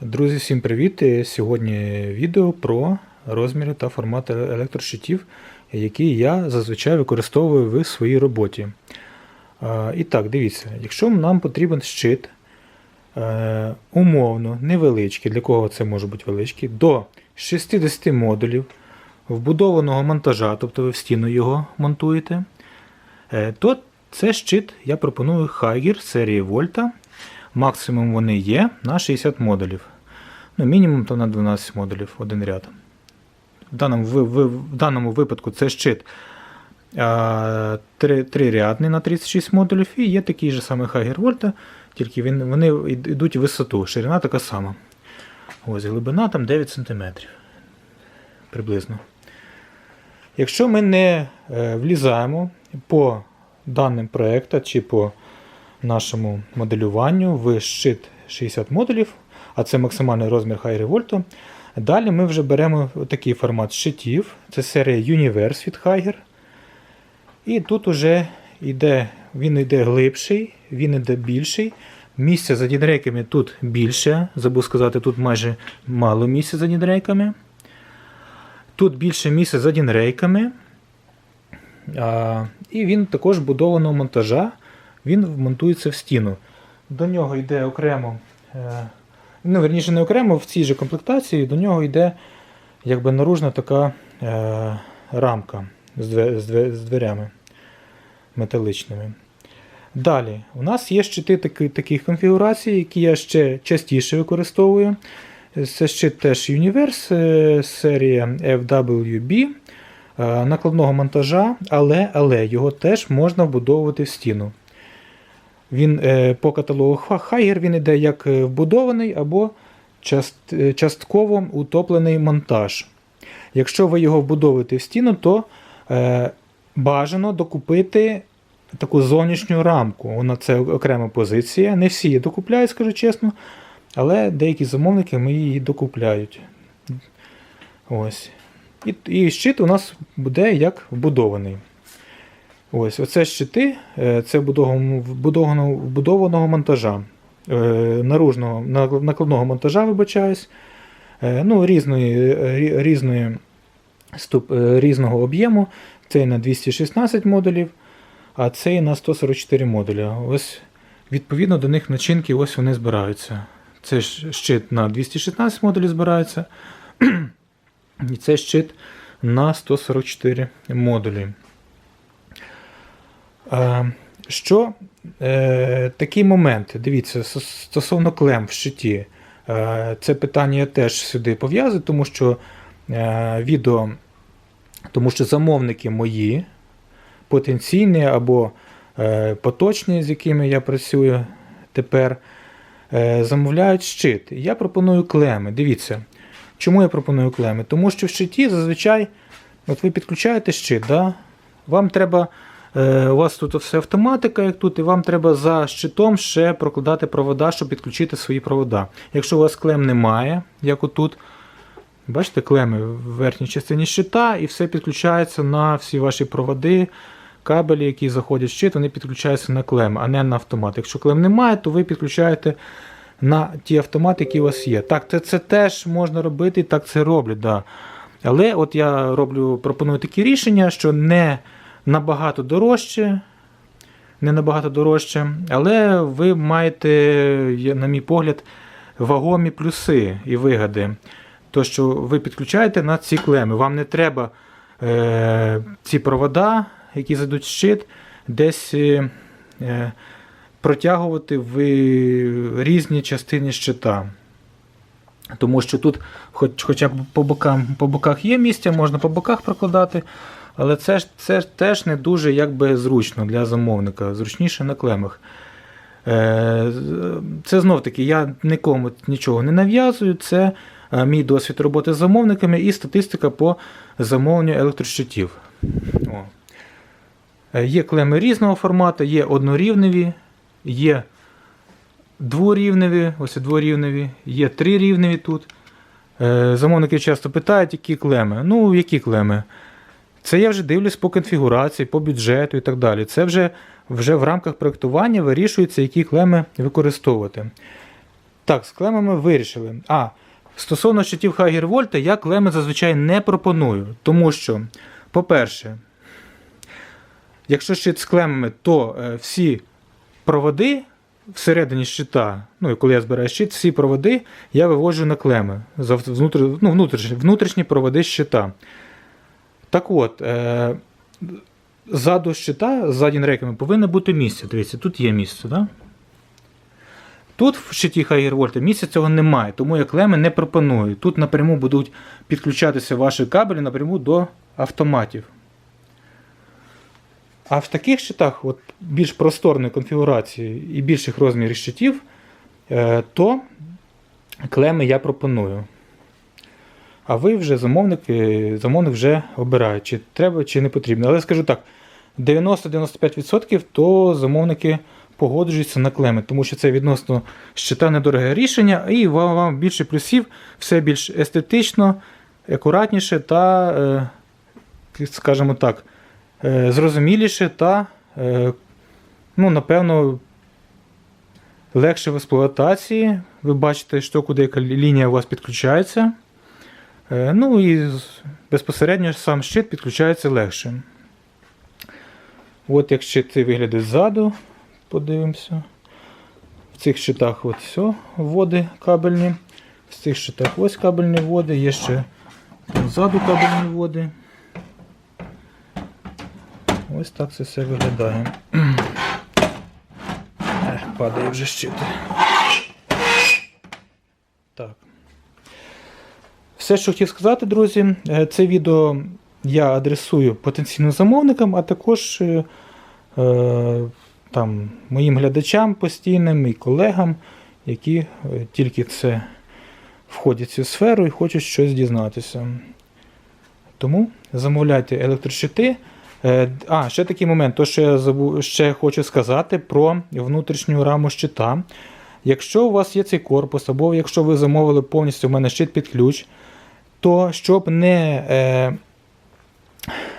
Друзі, всім привіт! Е, Сьогодні відео про розміри та формати електрощитів, які я зазвичай використовую в своїй роботі. І так, дивіться, якщо нам потрібен щит е, умовно невеличкий, для кого це може бути величкий, до 60 модулів вбудованого монтажа, тобто ви в стіну його монтуєте, е, то це щит я пропоную Хайгер серії Вольта. Максимум вони є на 60 модулів. Ну, мінімум то на 12 модулів один ряд. В даному, в, в, в даному випадку це щит а, три, трирядний на 36 модулів, і є такий же самий Хайгер Вольта, тільки він, вони йдуть в висоту. Ширина така сама. Ось глибина там 9 см. Приблизно. Якщо ми не е, влізаємо по даним проекту чи по нашому моделюванню в щит 60 модулів, а це максимальний розмір Revolt. Далі ми вже беремо такий формат щитів. Це серія Universe від Haiger. І тут уже йде, він йде глибший, він йде більший. Місця за дінрейками тут більше. Забув сказати, тут майже мало місця за дінрейками. Тут більше місця за дінрейками. І він також будованого монтажа. Він вмонтується в стіну. До нього йде окремо. Е, ну, верніше, не окремо, в цій же комплектації до нього йде якби наружна така е, рамка з, две, з, две, з дверями металичними. Далі, у нас є щити таки, таких конфігурацій, які я ще частіше використовую. Це щит теж Universe, е, серія FWB накладного монтажа, але, але його теж можна вбудовувати в стіну. Він е, по каталогу Хайгер він іде як е, вбудований або е, частково утоплений монтаж. Якщо ви його вбудовуєте в стіну, то бажано докупити таку зовнішню рамку. Вона це окрема позиція. Не всі її докупляють, скажу чесно, але деякі замовники ми її докупляють. Ось. І, і щит у нас буде як вбудований. Ось, оце щити, е, це вбудованого, вбудованого, монтажа, е, наружного, накладного монтажа, вибачаюсь, е, ну, різної, різної, ступ, різного об'єму. Цей на 216 модулів, а цей на 144 модуля. Ось, відповідно до них начинки ось вони збираються. Це щит на 216 модулів збирається, і це щит на 144 модулі. Що е, такий момент, дивіться, стосовно клем в щиті, е, це питання теж сюди пов'язую, тому що е, відео, тому що замовники мої потенційні або поточні, з якими я працюю тепер, замовляють щит. Я пропоную клеми. Дивіться, чому я пропоную клеми? Тому що в щиті зазвичай, от ви підключаєте щит, да? вам треба. Е, У вас тут все автоматика, як тут, і вам треба за щитом ще прокладати провода, щоб підключити свої провода. Якщо у вас клем немає, як отут, бачите, клеми в верхній частині щита, і все підключається на всі ваші проводи, кабелі, які заходять в щит, вони підключаються на клем, а не на автомат. Якщо клем немає, то ви підключаєте на ті автомати, які у вас є. Так, це, це теж можна робити, і так це роблять. Да. Але от я роблю, пропоную такі рішення, що не набагато дорожче, не набагато дорожче, але ви маєте, на мій погляд, вагомі плюси і вигоди. То, що ви підключаєте на ці клеми. Вам не треба е, ці провода, які зайдуть в щит, десь е, е, протягувати в різні частини щита. Тому що тут, хоч, хоча б по, бокам, по боках є місця, можна по боках прокладати, але це ж це теж не дуже якби, зручно для замовника, зручніше на клемах. Е, Це знов таки, я нікому нічого не нав'язую. Це е, мій досвід роботи з замовниками і статистика по замовленню електрощитів. О. Е, Є клеми різного формату, є однорівневі, є дворівневі, ось дворівневі, є трирівневі тут. Замовники часто питають, які клеми. Ну, які клеми? Це я вже дивлюсь по конфігурації, по бюджету і так далі. Це вже, вже в рамках проєктування вирішується, які клеми використовувати. Так, з клемами вирішили. А, стосовно щитів Хагер-Вольта, я клеми зазвичай не пропоную. Тому що, по-перше, якщо щит з клемами, то е, всі проводи всередині щита, ну коли я збираю щит, всі проводи я виводжу на клеми. Ну, внутрішні проводи щита. Так от, е... ззаду щита, ззаді рейками повинно бути місце. Дивіться, тут є місце, да? Тут в щиті Хайгервольта місця цього немає, тому я клеми не пропоную. Тут напряму будуть підключатися ваші кабелі напряму до автоматів. А в таких щитах, от, більш просторної конфігурації і більших розмірів щитів, е, то клеми я пропоную. А ви вже замовник, е, замовник вже обирає, чи треба, чи не потрібно. Але скажу так: 90-95% то замовники погоджуються на клеми, тому що це відносно щита недороге рішення, і вам, вам більше плюсів, все більш естетично, акуратніше та, е, скажімо так, е, зрозуміліше та, ну, напевно, легше в експлуатації. Ви бачите, що куди яка лінія у вас підключається. Е, Ну і безпосередньо сам щит підключається легше. От як щити виглядає ззаду, подивимося. В цих щитах от все, води кабельні. В цих щитах ось кабельні води, є ще ззаду кабельні води. Ось так це все виглядає. Падає вже щит. Так. Все, що хотів сказати, друзі, е, це відео я адресую потенційним замовникам, а також е, е, там, моїм глядачам постійним і колегам, які е, тільки це входять в цю сферу і хочуть щось дізнатися. Тому замовляйте електрощити. А, ще такий момент, то що я забув, ще хочу сказати про внутрішню раму щита. Якщо у вас є цей корпус, або якщо ви замовили повністю в мене щит під ключ, то щоб не е,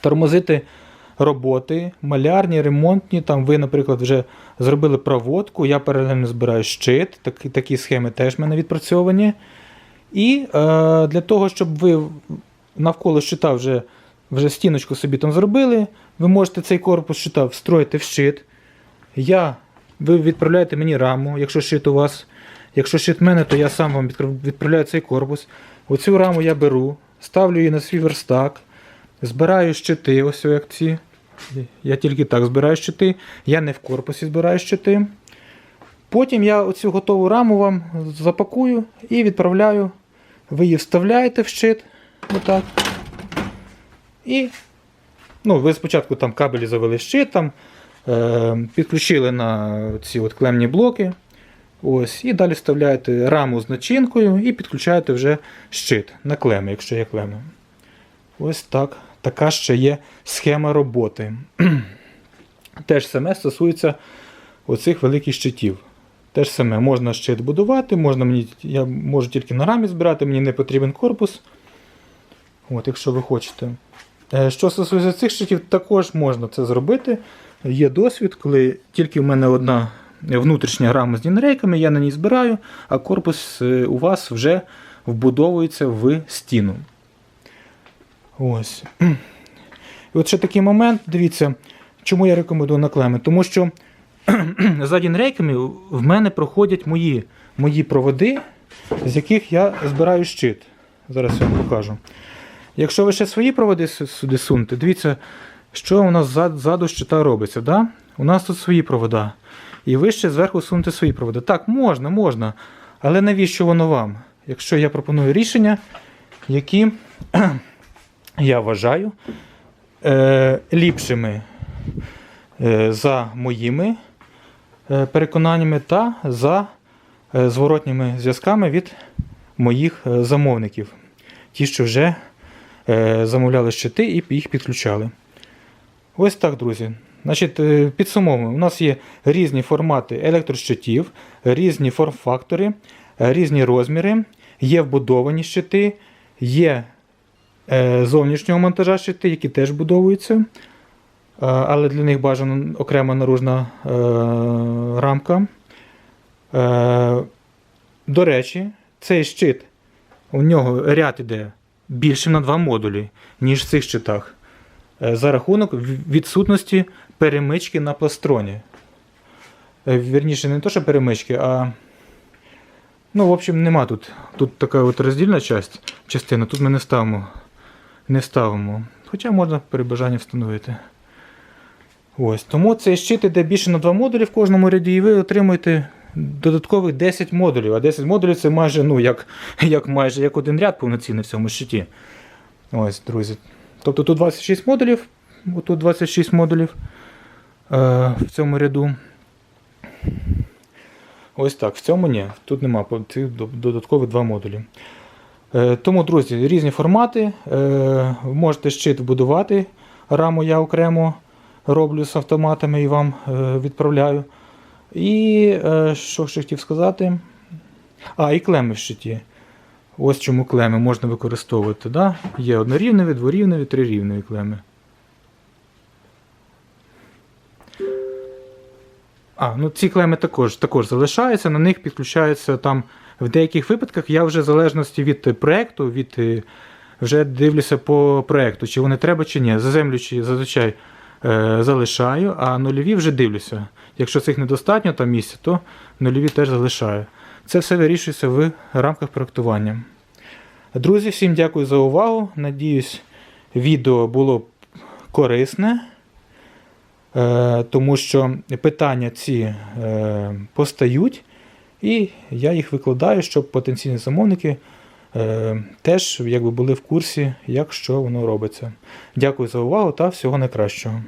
тормозити роботи, малярні, ремонтні, там ви, наприклад, вже зробили проводку, я паралельно збираю щит, такі, такі схеми теж в мене відпрацьовані. І е, для того, щоб ви навколо щита вже, вже стіночку собі там зробили, ви можете цей корпус щита встроїти в щит. Я, ви відправляєте мені раму, якщо щит у вас. Якщо щит в мене, то я сам вам відправляю цей корпус. Оцю раму я беру, ставлю її на свій верстак, збираю щити, ось як ці. Я тільки так збираю щити. Я не в корпусі збираю щити. Потім я оцю готову раму вам запакую і відправляю. Ви її вставляєте в щит. Отак. І ну, ви спочатку там кабелі завели щит, там, е, підключили на ці от клемні блоки. Ось, і далі вставляєте раму з начинкою і підключаєте вже щит на клеми, якщо є клеми. Ось так. Така ще є схема роботи. Теж саме стосується оцих великих щитів. Теж саме можна щит будувати, можна мені, я можу тільки на рамі збирати, мені не потрібен корпус. От, якщо ви хочете. Е, Що стосується цих щитів, також можна це зробити. Є досвід, коли тільки в мене одна внутрішня рама з дінрейками, я на ній збираю, а корпус е, у вас вже вбудовується в стіну. Ось. І от ще такий момент, дивіться, чому я рекомендую наклеми. Тому що за дінрейками в мене проходять мої, мої проводи, з яких я збираю щит. Зараз я вам покажу. Якщо ви ще свої проводи сюди сунете, дивіться, що у нас ззаду щита робиться. Да? У нас тут свої провода. І ви ще зверху сунете свої проводи. Так, можна, можна. Але навіщо воно вам? Якщо я пропоную рішення, які я вважаю е, ліпшими е, за моїми е, переконаннями та за е, зворотніми зв'язками від моїх е, замовників. Ті, що вже замовляли щити і їх підключали. Ось так, друзі. Значить, е, підсумовуємо, у нас є різні формати електрощитів, різні форм-фактори, е, різні розміри, є вбудовані щити, є е, зовнішнього монтажа щити, які теж будовуються, е, але для них бажана окрема наружна рамка. До речі, цей щит, у нього ряд іде більше на два модулі, ніж в цих щитах. За рахунок відсутності перемички на пластроні. Е, Вірніше, не то, що перемички, а. Ну, в общем, нема тут. Тут така от роздільна часть, частина, тут ми не ставимо. Не ставимо. Хоча можна при бажанні встановити. Ось. Тому цей щит іде більше на два модулі в кожному ряді, і ви отримуєте додаткових 10 модулів. А 10 модулів це майже, ну, як, як майже як один ряд повноцінний в цьому щиті. Ось, друзі. Тобто тут 26 модулів, тут 26 модулів в цьому ряду. Ось так. В цьому ні. Тут нема цих до- два модулі. Е, тому, друзі, різні формати. Е, можете щит вбудувати. Раму я окремо роблю з автоматами і вам е, відправляю. І е, що ще хотів сказати? А, і клеми в щиті. Ось чому клеми можна використовувати. Да? Є однорівневі, дворівневі, трирівневі клеми. А, ну ці клеми також, також залишаються, на них підключаються там в деяких випадках. Я вже в залежності від проєкту, від, е, вже дивлюся по проєкту, чи вони треба, чи ні. Заземлюючи зазвичай е, залишаю, а нульові вже дивлюся. Якщо цих недостатньо там місця, то нульові теж залишаю. Це все вирішується в рамках проєктування. Друзі, всім дякую за увагу. Надіюсь, відео було корисне. Е, тому що питання ці е, постають, і я їх викладаю, щоб потенційні замовники е, теж якби були в курсі, як що воно робиться. Дякую за увагу та всього найкращого.